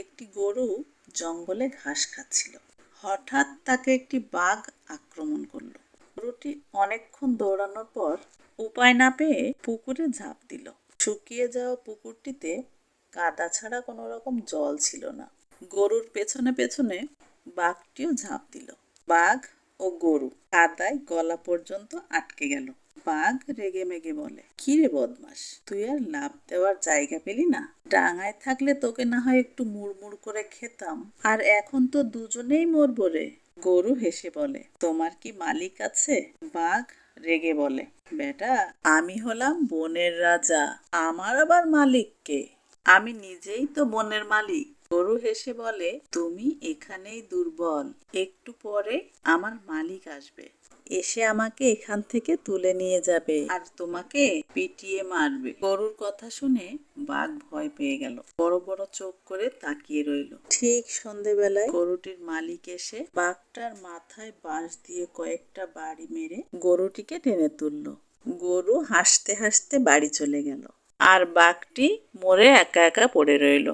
একটি গরু জঙ্গলে ঘাস খাচ্ছিল। হঠাৎ তাকে একটি বাঘ আক্রমণ করল। গরুটি অনেকক্ষণ দৌড়ানোর পর উপায় না পেয়ে পুকুরে ঝাঁপ দিল। শুকিয়ে যাওয়া পুকুরটিতে কাদা ছাড়া কোনো রকম জল ছিল না। গরুর পেছনে পেছনে বাঘটিও ঝাঁপ দিল। বাঘ ও গরু কাদায় গলা পর্যন্ত আটকে গেল। বাঘ রেগে মেগে বলে কি রে বদমাস, তুই আর লাভ দেওয়ার জায়গা পেলি না? ডাঙায় থাকলে তোকে না হয় একটু মুড়মুড় করে খেতাম। আর এখন তো দুজনেই মরবো রে। গরু হেসে বলে, তোমার কি মালিক আছে? বাঘ রেগে বলে, বেটা, আমি হলাম বনের রাজা। আমার আবার মালিক কে? আমি নিজেই তো বনের মালিক। গরু হেসে বলে, তুমি এখানেই দুর্বল। একটু পরে আমার মালিক আসবে। এসে আমাকে এখান থেকে তুলে নিয়ে যাবে আর তোমাকে পিটিয়ে মারবে। গরুর কথা শুনে বাঘ ভয় পেয়ে গেল। বড় বড় চোখ করে তাকিয়ে রইল। ঠিক সন্ধেবেলায় গরুটির মালিক এসে বাঘটার মাথায় বাঁশ দিয়ে কয়েকটা বাড়ি মেরে গরুটিকে টেনে তুলল। গরু হাসতে হাসতে বাড়ি চলে গেল। আর বাঘটি মরে একা একা পড়ে রইল।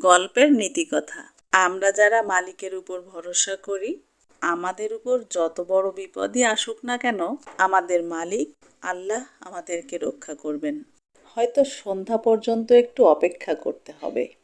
গল্পের নীতিকথা। আমরা যারা মালিকের উপর ভরসা করি, আমাদের উপর যত বড় বিপদই আসুক না কেন, আমাদের মালিক আল্লাহ আমাদেরকে রক্ষা করবেন। হয়তো সন্ধ্যা পর্যন্ত একটু অপেক্ষা করতে হবে।